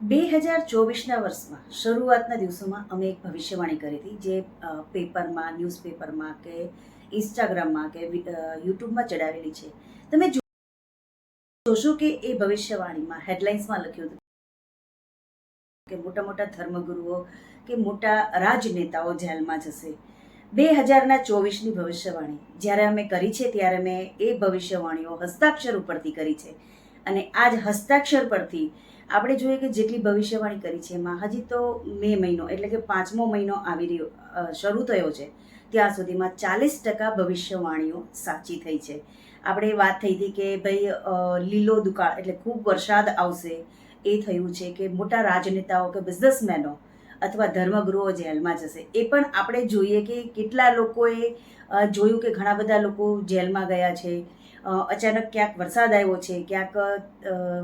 બે હજાર ચોવીસના વર્ષમાં શરૂઆતના દિવસોમાં અમે એક ભવિષ્યવાણી કરી હતી જે પેપરમાં, ન્યૂઝપેપરમાં કે ઇન્સ્ટાગ્રામમાં કે યુટ્યુબમાં ચડાવેલી છે. તમે જોશો કે એ ભવિષ્યવાણીમાં હેડલાઇન્સમાં લખ્યું હતું કે મોટા મોટા ધર્મગુરુઓ કે મોટા રાજનેતાઓ જેલમાં જશે. બે હજારના ચોવીસની ભવિષ્યવાણી જ્યારે અમે કરી છે ત્યારે મેં એ ભવિષ્યવાણીઓ હસ્તાક્ષર ઉપરથી કરી છે. અને આ જ હસ્તાક્ષર પરથી આપણે જોઈએ કે જેટલી ભવિષ્યવાણી કરી છે એમાં હજી તો મે મહિનો એટલે કે પાંચમો મહિનો આવી રહ્યો શરૂ થયો છે, ત્યાં સુધીમાં ચાલીસ ટકા ભવિષ્યવાણીઓ સાચી થઈ છે. આપણે વાત થઈ હતી કે ભાઈ લીલો દુકાળ એટલે ખૂબ વરસાદ આવશે, એ થયું છે કે મોટા રાજનેતાઓ કે બિઝનેસમેનો અથવા ધર્મગુરુઓ જેલમાં જશે, એ પણ આપણે જોઈએ કે કેટલા લોકોએ જોયું કે ઘણા બધા લોકો જેલમાં ગયા છે અચાનક ક્યાંક વરસાદ આવ્યો છે, ક્યાંક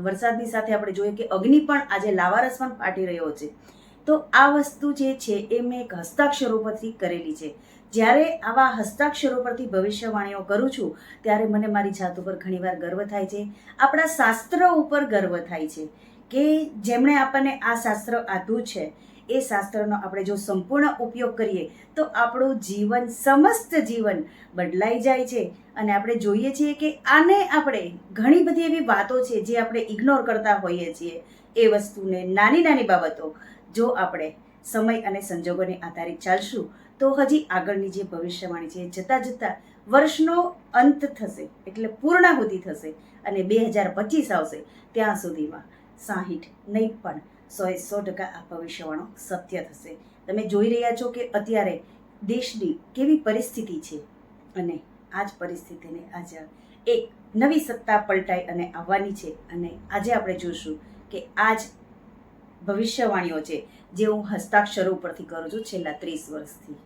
વરસાદની સાથે આપણે જોઈએ કે અગ્નિ પણ આજે લાવારસ પણ ફાટી રહ્યો છે. તો આ વસ્તુ જે છે એ મેં એક હસ્તાક્ષરો પરથી કરેલી છે. જ્યારે આવા હસ્તાક્ષરો પરથી ભવિષ્યવાણીઓ કરું છું, ત્યારે મને મારી જાત ઉપર ઘણીવાર ગર્વ થાય છે. આપણા શાસ્ત્ર ઉપર ગર્વ થાય છે કે જેમણે આપણને આ શાસ્ત્ર આપ્યું છે એ શાસ્ત્રનો આપણે જો સંપૂર્ણ ઉપયોગ કરીએ, તો આપણું જીવન, સમસ્ત જીવન બદલાઈ જાય છે. અને આપણે જોઈએ છીએ કે આને આપણે ઘણી બધી એવી વાતો છે જે આપણે ઇગ્નોર કરતા હોઈએ છીએ. એ વસ્તુને નાની નાની બાબતો. જો આપણે સમય અને સંજોગોને આધારિત ચાલશું, તો હજી આગળની જે ભવિષ્યવાણી છે જતાં જતાં વર્ષનો અંત થશે, એટલે પૂર્ણાહુતિ થશે અને બે હજાર પચીસ આવશે. ત્યાં સુધીમાં સાહીઠ નહીં પણ સો એ સો ટકા આ ભવિષ્યવાણો સત્ય થશે. તમે જોઈ રહ્યા છો કે અત્યારે દેશની કેવી પરિસ્થિતિ છે અને આ જ પરિસ્થિતિને આજે એક નવી સત્તા પલટાઈ અને આવવાની છે અને આજે આપણે જોઈશું કે આ જ ભવિષ્યવાણીઓ છે, જે હું હસ્તાક્ષરો ઉપરથી કરું છું છેલ્લા ત્રીસ વર્ષથી.